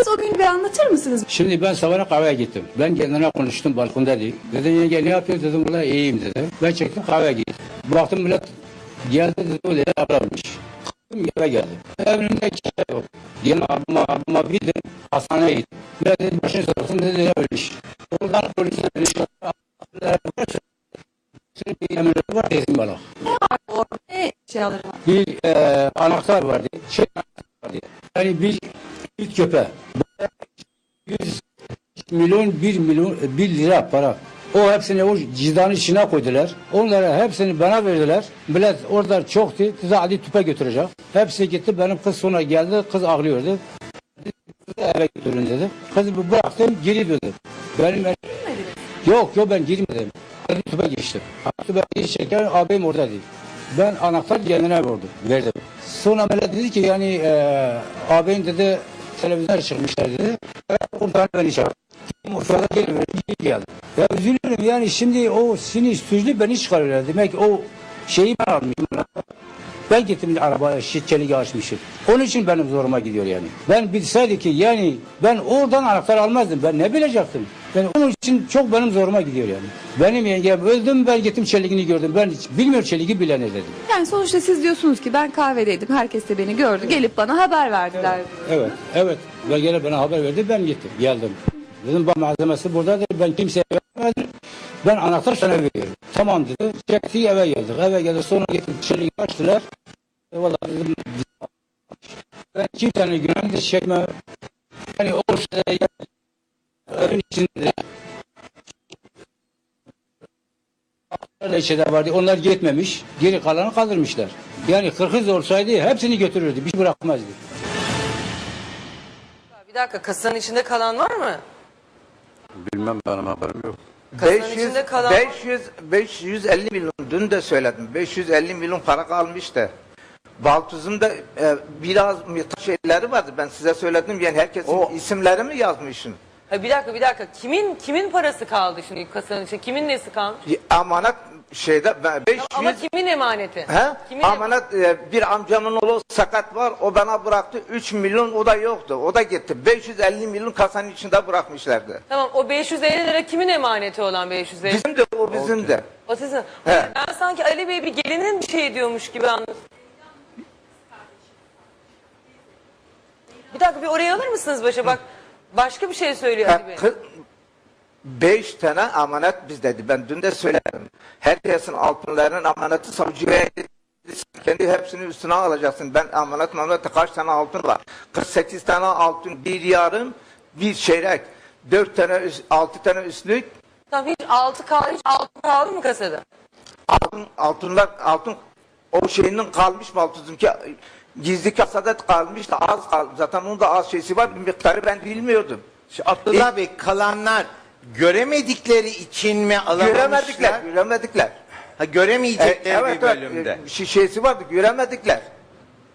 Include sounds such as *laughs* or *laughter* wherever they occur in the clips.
Siz o günü bir anlatır mısınız? Şimdi ben sabahına kahveye gittim. Ben kendine konuştum balkonda değil. Dedim yenge ne yapıyor dedim valla iyiyim dedi. Ben çektim kahveye gittim. Baktım millet geldi dedi o dedi ablamış. Kalktım eve geldim. Evimde kimse yok. Diyelim abima abima bir de hastaneye gittim. Millet dedi başını sorsun dedi ne ölmüş. Oradan polise ölmüş. Şimdi emirleri var tezim bana. Orada ne eşyaları var? Bir e, anahtar vardı. Şey vardı. Yani bir, bir köpe. 100 milyon, 1 milyon, 1 lira para. O hepsini o cüzdanın içine koydular. Onlara hepsini bana verdiler. Millet orada çoktu. Size Ali tüpe götürecek. Hepsi gitti. Benim kız sonra geldi. Kız ağlıyordu. Kızı eve götürün dedi. Kızı bıraktım geri döndüm. Benim Yok yok ben girmedim. Ali tüpe geçtim. Ali tüpe geçerken abim oradaydı. Ben anahtar kendine verdim. verdim. Sonra Melek dedi ki yani e, abim dedi televizyona çıkmışlar dedi. Oradan beni çağırdı. Urfa'da gelin geldi. Ya üzülürüm yani şimdi o sinir suçlu beni çıkarıyorlar. Demek o şeyi ben almışım. Ben gittim araba şit çelik açmışım. Onun için benim zoruma gidiyor yani. Ben bilseydi ki yani ben oradan anahtar almazdım. Ben ne bilecektim? Ben onun için çok benim zoruma gidiyor yani. Benim yengem öldüm ben gittim çeliğini gördüm. Ben hiç bilmiyorum çeliği bile ne dedim. Yani sonuçta siz diyorsunuz ki ben kahvedeydim. Herkes de beni gördü. Gelip bana haber verdiler. Evet, evet. Ve gene bana haber verdi, ben gittim, geldim. Dedim bak malzemesi buradadır, ben kimseye vermedim. Ben anahtar sana veriyorum. Tamam dedi. Çekti eve geldik. Eve geldik sonra gittim dışarı açtılar. E valla dedim ben kimsenin günahını da çekmem. Yani o şey evin içinde Öyle şeyler vardı. Onlar gitmemiş. Geri kalanı kaldırmışlar. Yani kırkız olsaydı hepsini götürürdü. Bir şey bırakmazdı. Bir dakika kasanın içinde kalan var mı? Bilmem benim haberim yok. Kasanın 500, içinde kalan 500, 550 milyon dün de söyledim 550 milyon para kalmıştı. Baltuz'un da e, biraz şeyleri vardı ben size söyledim yani herkesin isimleri mi yazmışım? Ha, bir dakika bir dakika kimin kimin parası kaldı şimdi kasanın içinde kimin nesi kalmış? Amanet şeyde ben 500 Ama kimin emaneti? He? Kimin Amanet e, bir amcamın oğlu sakat var o bana bıraktı 3 milyon o da yoktu o da gitti 550 milyon kasanın içinde bırakmışlardı. Tamam o 550 lira kimin emaneti olan 550? Bizim de o bizim de. O sizin. He. Ben sanki Ali Bey bir gelinin bir şey diyormuş gibi anladım. Bir dakika bir oraya alır mısınız başa bak. Başka bir şey söylüyor Ali Bey. Beş tane amanet biz dedi. Ben dün de söyledim. Herkesin altınlarının amaneti savcıya kendi hepsini üstüne alacaksın. Ben amanet amanette kaç tane altın var? 48 tane altın, bir yarım, bir çeyrek, dört tane, üst- altı tane üstlük, Tamam hiç altı kaldı, hiç altı kaldı mı kasada? altın, altınlar, altın o şeyinin kalmış mı altın ki gizli kasada kalmış da az kalmış. Zaten onun da az şeysi var. Bir miktarı ben bilmiyordum. Abdullah Bey kalanlar göremedikleri için mi alamamışlar? Göremedikler, göremedikler. Ha E, göremeyecekleri evet, bir evet, bölümde. e, şi- şeysi vardı göremedikler.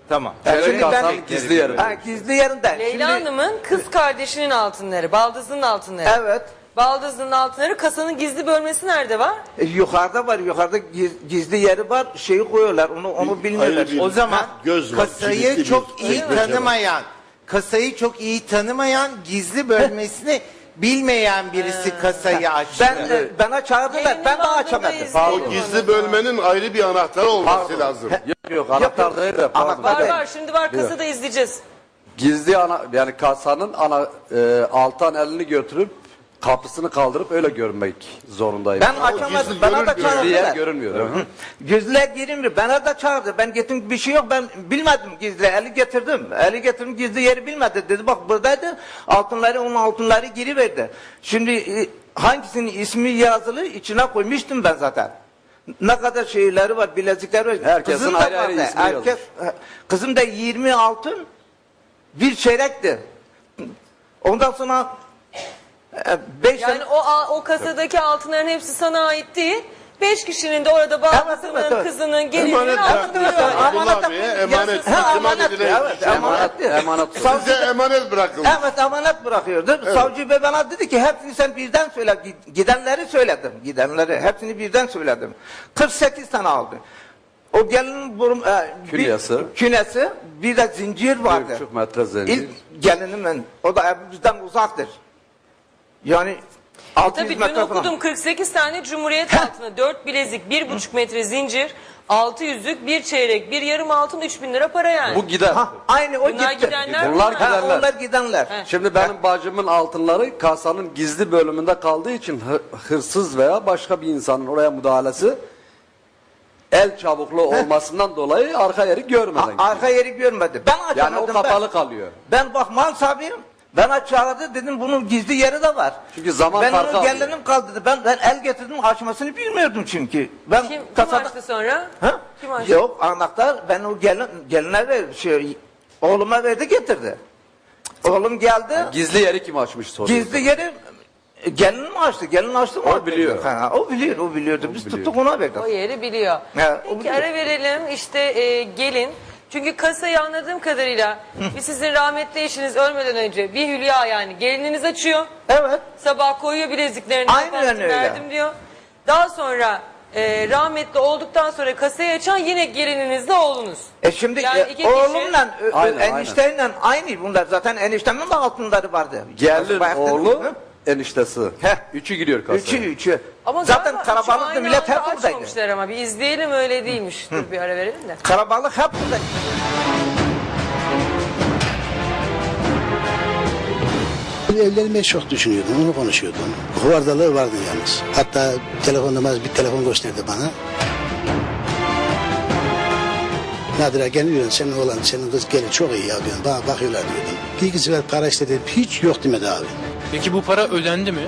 Tamam. Yani şimdi ben gizli yeri. Ha, gizli yerinde. Leyla Şimdi- Hanım'ın kız kardeşinin altınları, baldızının altınları. Evet. Baldızının altınları kasanın gizli bölmesi nerede var? E, yukarıda var. Yukarıda giz- gizli yeri var. Şeyi koyuyorlar. Onu onu bilmiyorlar. bir- O zaman Göz var, kasayı çok iyi var. tanımayan, kasayı çok iyi tanımayan gizli bölmesini bilmeyen birisi kasayı açtı. Ben de, bana çağırdılar. Yayının Ben de bandında açamadım. izleyelim. O gizli bölmenin ayrı bir anahtarı olması lazım. Yok yok anahtar değil de pardon. Var var şimdi var kasada izleyeceğiz. Gizli ana yani kasanın ana e, altan elini götürüp kapısını kaldırıp öyle görmek zorundayım. Ben açamadım. Bana da çağırdılar. görünmüyor. Hı hı. Gizliler girilmiyor. Bana da çağırdı. Ben getirdim bir şey yok. Ben bilmedim gizli. Eli getirdim. Eli getirdim gizli yeri bilmedi. Dedi bak buradaydı. Altınları onun altınları geri verdi. Şimdi e, hangisinin ismi yazılı içine koymuştum ben zaten. Ne kadar şeyleri var, bilezikleri var. Herkesin Kızım da ayrı ayrı vardı. ismi Herkes, kızım da 20 altın bir çeyrekti. Ondan sonra 5 Yani o a- o kasadaki altınların hepsi sana ait değil. Beş kişinin de orada baldızının, evet, evet. kızının, gelinin Emanet altınları bıraktı. var. Abdullah Bey'e emanet Ha, emanet, evet, emanet. Emanet. Size emanet bırakılmış. Evet emanet bırakıyordu. Savcı bey bana dedi ki hepsini sen birden söyle. Gi- Gidenleri söyledim. Gidenleri hepsini birden söyledim. 48 tane aldı. O gelinin burum, e, bir- Künyesi. bir de zincir vardı. 1,5 metre zincir. İlk gelinim o da bizden uzaktır. Yani 600 Tabii dün metre falan. okudum 48 tane Cumhuriyet altını, 4 bilezik, 1,5 metre zincir, 6 yüzük, 1 çeyrek, 1 yarım altın 3000 lira para yani. Bu gider. Ha, aynı o Bunlar gitti. gidenler Bunlar bunlar. Ha, gidenler. onlar gidenler. Şimdi benim bacımın altınları kasanın gizli bölümünde kaldığı için hı- hırsız veya başka bir insanın oraya müdahalesi el çabuklu olmasından dolayı arka yeri görmeden Ha, gidiyor. arka yeri görmedi. Ben açamadım. Yani o ben- kapalı kalıyor. Ben bak mal sahibiyim. Ben açardı dedim bunun gizli yeri de var. Çünkü zaman ben farkı onun alıyor. gelinim kaldı dedi. Ben, ben el getirdim açmasını bilmiyordum çünkü. Ben Kim, kim kasada... açtı sonra? Ha? Kim açtı? Yok anahtar ben o gelin, geline ver, şey, oğluma verdi getirdi. Oğlum geldi. Gizli yeri kim açmış soruyor. Gizli yeri gelin mi açtı? Gelin açtı mı? O biliyor. Ha, o biliyor, o biliyordu. Biz biliyor. tuttuk ona verdik. O yeri biliyor. O Peki biliyor. ara verelim işte e, gelin. Çünkü kasayı anladığım kadarıyla bir sizin rahmetli eşiniz ölmeden önce bir hülya yani gelininiz açıyor. Evet. Sabah koyuyor bileziklerini Aynen kapattım, öyle. verdim diyor. Daha sonra e, rahmetli olduktan sonra kasayı açan yine gelininiz de oğlunuz. E şimdi Yani e, iki oğlumla ö- ö- Aynen, enişteyle aynı bunlar. Zaten eniştemin de altınları vardı. Gelin Bayakta- oğlu? Eniştesi. Heh. Üçü gidiyor kasaya. Üçü üçü. Ama Zaten aynı millet hep buradaydı. açmamışlar ama bir izleyelim öyle değilmiş. Dur bir ara verelim de. Karabalık hep buradaydı. Evlenmeyi çok düşünüyordum, onu konuşuyordum. Hovardalığı vardı yalnız. Hatta telefonuma bir telefon gösterdi bana. Nadire geliyor, senin oğlan, senin kız gelin çok iyi ya diyorum. Bana bakıyorlar diyordum. Bir iki sefer para istedi, hiç yok demedi abi. Peki bu para ödendi mi?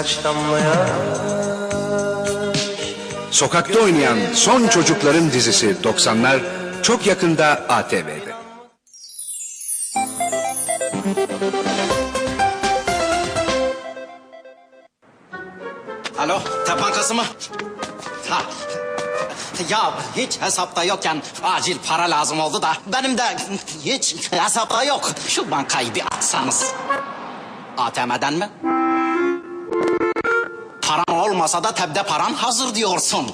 Kaç damlaya Sokakta oynayan son çocukların dizisi 90'lar çok yakında ATV'de. Alo Tep Bankası mı? Ha. Ya hiç hesapta yokken acil para lazım oldu da benim de hiç hesapta yok. Şu bankayı bir açsanız. ATM'den mi? Paran olmasa da tebde paran hazır diyorsun.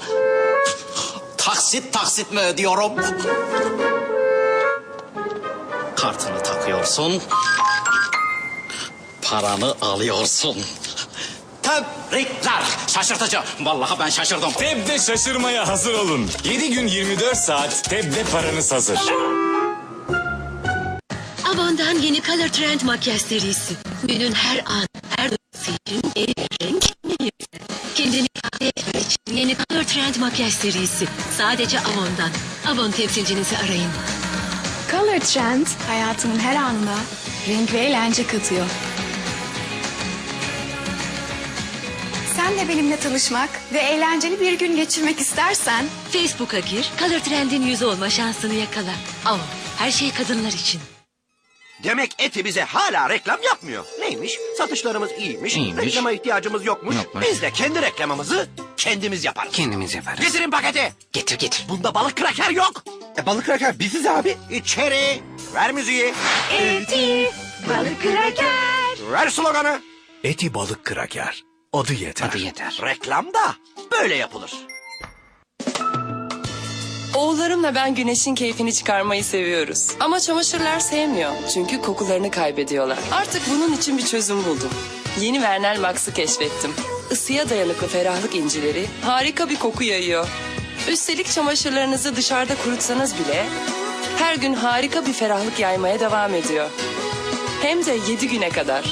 Taksit taksit mi ödüyorum? Kartını takıyorsun. Paranı alıyorsun. Tebrikler. Şaşırtıcı. Vallahi ben şaşırdım. Tebde şaşırmaya hazır olun. 7 gün 24 saat Tebde paranız hazır. Avon'dan yeni Color Trend makyaj serisi. Günün her an, Trend makyaj serisi. Sadece Avon'dan. Avon temsilcinizi arayın. Color Trend hayatımın her anına renk ve eğlence katıyor. Sen de benimle tanışmak ve eğlenceli bir gün geçirmek istersen Facebook'a gir, Color Trend'in yüzü olma şansını yakala. Avon, her şey kadınlar için. Demek eti bize hala reklam yapmıyor. Neymiş? Satışlarımız iyiymiş. Reklama ihtiyacımız yokmuş. Biz de kendi reklamımızı kendimiz yaparız. Kendimiz yaparız. Getirin paketi. Getir getir. Bunda balık kraker yok. E balık kraker biziz abi. İçeri. Ver müziği. Eti, balık kraker. Ver sloganı. Eti balık kraker. Adı yeter. Adı yeter. Reklam da böyle yapılır. Oğullarımla ben güneşin keyfini çıkarmayı seviyoruz. Ama çamaşırlar sevmiyor. Çünkü kokularını kaybediyorlar. Artık bunun için bir çözüm buldum. Yeni Vernel Max'ı keşfettim. Isıya dayanıklı ferahlık incileri harika bir koku yayıyor. Üstelik çamaşırlarınızı dışarıda kurutsanız bile her gün harika bir ferahlık yaymaya devam ediyor. Hem de 7 güne kadar.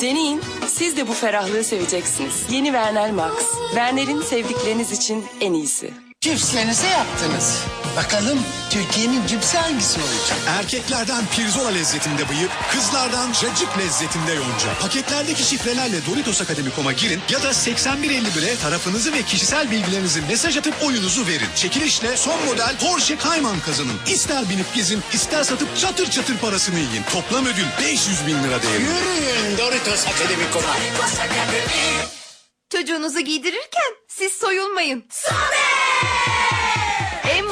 Deneyin, siz de bu ferahlığı seveceksiniz. Yeni Vernel Max. Vernel'in sevdikleriniz için en iyisi. Cipslerinizi yaptınız. Bakalım Türkiye'nin cipsi hangisi olacak? Erkeklerden pirzola lezzetinde bıyık, kızlardan cacık lezzetinde yonca. Paketlerdeki şifrelerle Doritos Akademi.com'a girin ya da 8151'e tarafınızı ve kişisel bilgilerinizi mesaj atıp oyunuzu verin. Çekilişle son model Porsche Cayman kazanın. İster binip gezin, ister satıp çatır çatır parasını yiyin. Toplam ödül 500 bin lira değerinde. Yürüyün Doritos Akademi.com'a. Çocuğunuzu giydirirken siz soyulmayın. En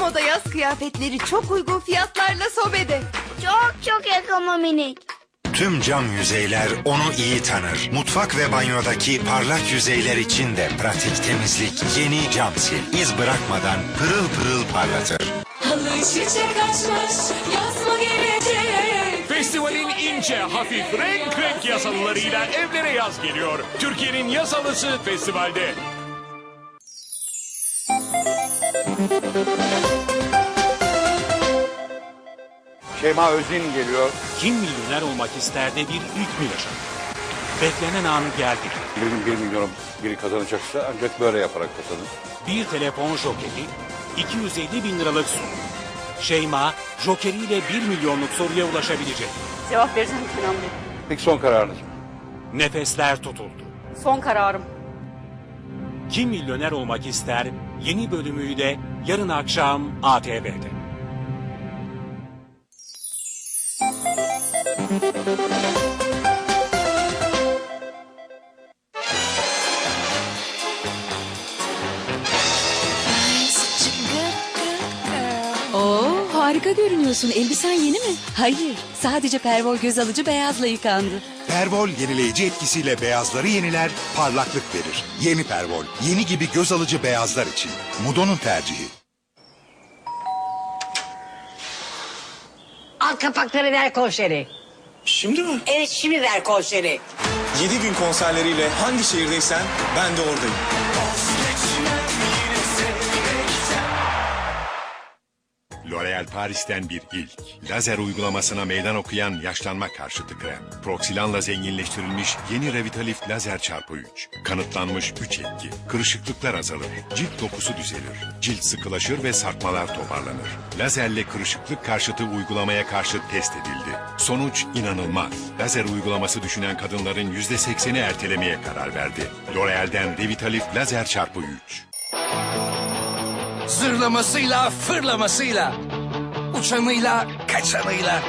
moda yaz kıyafetleri çok uygun fiyatlarla Sobe'de. Çok çok ekonomik. Tüm cam yüzeyler onu iyi tanır. Mutfak ve banyodaki parlak yüzeyler için de pratik temizlik. Yeni cam sil. İz bırakmadan pırıl pırıl parlatır. Halı çiçek açmış, yaz mı gelecek? Festivalin ince, hafif, renk renk yasalılarıyla evlere yaz geliyor. Türkiye'nin yasalısı festivalde. Şeyma Özin geliyor. Kim milyoner olmak ister de bir ilk mi? Beklenen an geldi. Birinin bir milyonu biri kazanacaksa ancak böyle yaparak kazanır. Bir telefon jokeri, 250 bin liralık soru. Şeyma, jokeriyle 1 milyonluk soruya ulaşabilecek. Cevap vereceğim Kenan Bey. Peki son kararınız mı? Nefesler tutuldu. Son kararım. Kim milyoner olmak ister yeni bölümüyle yarın akşam ATV'de. Oo, harika görünüyorsun. Elbisen yeni mi? Hayır, sadece pervol göz alıcı beyazla yıkandı. Pervol yenileyici etkisiyle beyazları yeniler, parlaklık verir. Yeni Pervol, yeni gibi göz alıcı beyazlar için. Mudo'nun tercihi. Al kapakları ver konseri. Şimdi mi? Evet şimdi ver konseri. 7 gün konserleriyle hangi şehirdeysen ben de oradayım. L'Oréal Paris'ten bir ilk. Lazer uygulamasına meydan okuyan yaşlanma karşıtı krem. Proksilanla zenginleştirilmiş yeni Revitalift Lazer çarpı 3. Kanıtlanmış 3 etki. Kırışıklıklar azalır. Cilt dokusu düzelir. Cilt sıkılaşır ve sarkmalar toparlanır. Lazerle kırışıklık karşıtı uygulamaya karşı test edildi. Sonuç inanılmaz. Lazer uygulaması düşünen kadınların %80'i ertelemeye karar verdi. L'Oréal'den Revitalift Lazer çarpı 3. Zırlamasıyla, fırlamasıyla, uçanıyla, kaçanıyla,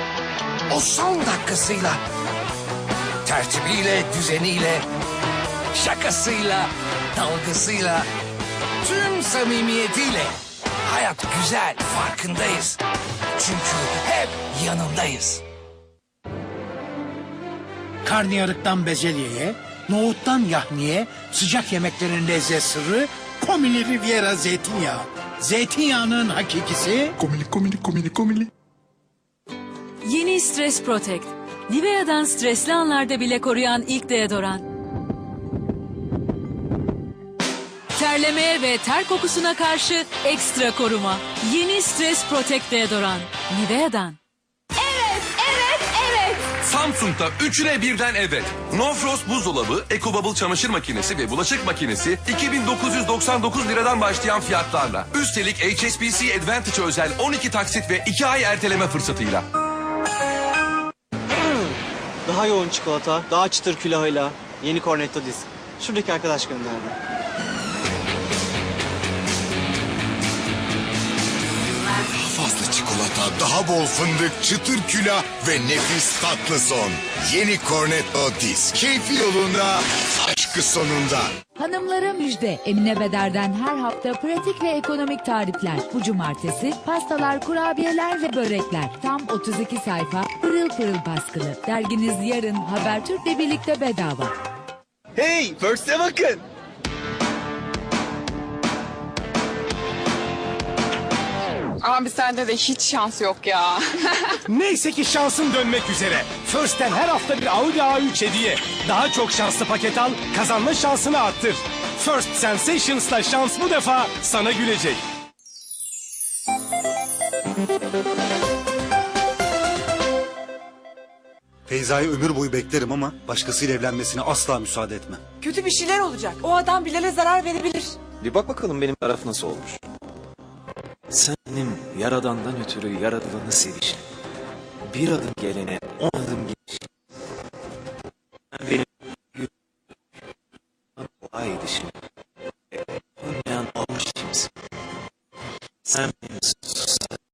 o son dakikasıyla, tertibiyle, düzeniyle, şakasıyla, dalgasıyla, tüm samimiyetiyle. Hayat güzel, farkındayız. Çünkü hep yanındayız. Karnıyarıktan bezelyeye, nohuttan yahniye, sıcak yemeklerin lezzet sırrı, Komili Riviera zeytinyağı. Zeytinyağının hakikisi... Komili, komili, komili, komili. Yeni Stress Protect. Nivea'dan stresli anlarda bile koruyan ilk deodoran. Terlemeye ve ter kokusuna karşı ekstra koruma. Yeni Stress Protect deodoran. Nivea'dan. Samsung'da üçüne birden evet. No Frost buzdolabı, EcoBubble çamaşır makinesi ve bulaşık makinesi 2999 liradan başlayan fiyatlarla. Üstelik HSBC Advantage özel 12 taksit ve 2 ay erteleme fırsatıyla. Daha yoğun çikolata, daha çıtır külahıyla, yeni cornetto disk. Şuradaki arkadaş gönderdi. Daha bol fındık, çıtır külah ve nefis tatlı son. Yeni Cornetto Disk. Keyfi yolunda, aşkı sonunda. Hanımlara müjde. Emine Beder'den her hafta pratik ve ekonomik tarifler. Bu cumartesi pastalar, kurabiyeler ve börekler. Tam 32 sayfa pırıl pırıl baskılı. Derginiz yarın Habertürk'le birlikte bedava. Hey, First'e bakın. Abi sende de hiç şans yok ya. *laughs* Neyse ki şansın dönmek üzere. First'ten her hafta bir Audi A3 hediye. Daha çok şanslı paket al, kazanma şansını arttır. First Sensations'la şans bu defa sana gülecek. Feyza'yı ömür boyu beklerim ama başkasıyla evlenmesine asla müsaade etmem. Kötü bir şeyler olacak. O adam Bilal'e zarar verebilir. Bir bak bakalım benim taraf nasıl olmuş. Sen benim yaradandan ötürü yaradılanı sevişim. Bir adım gelene on adım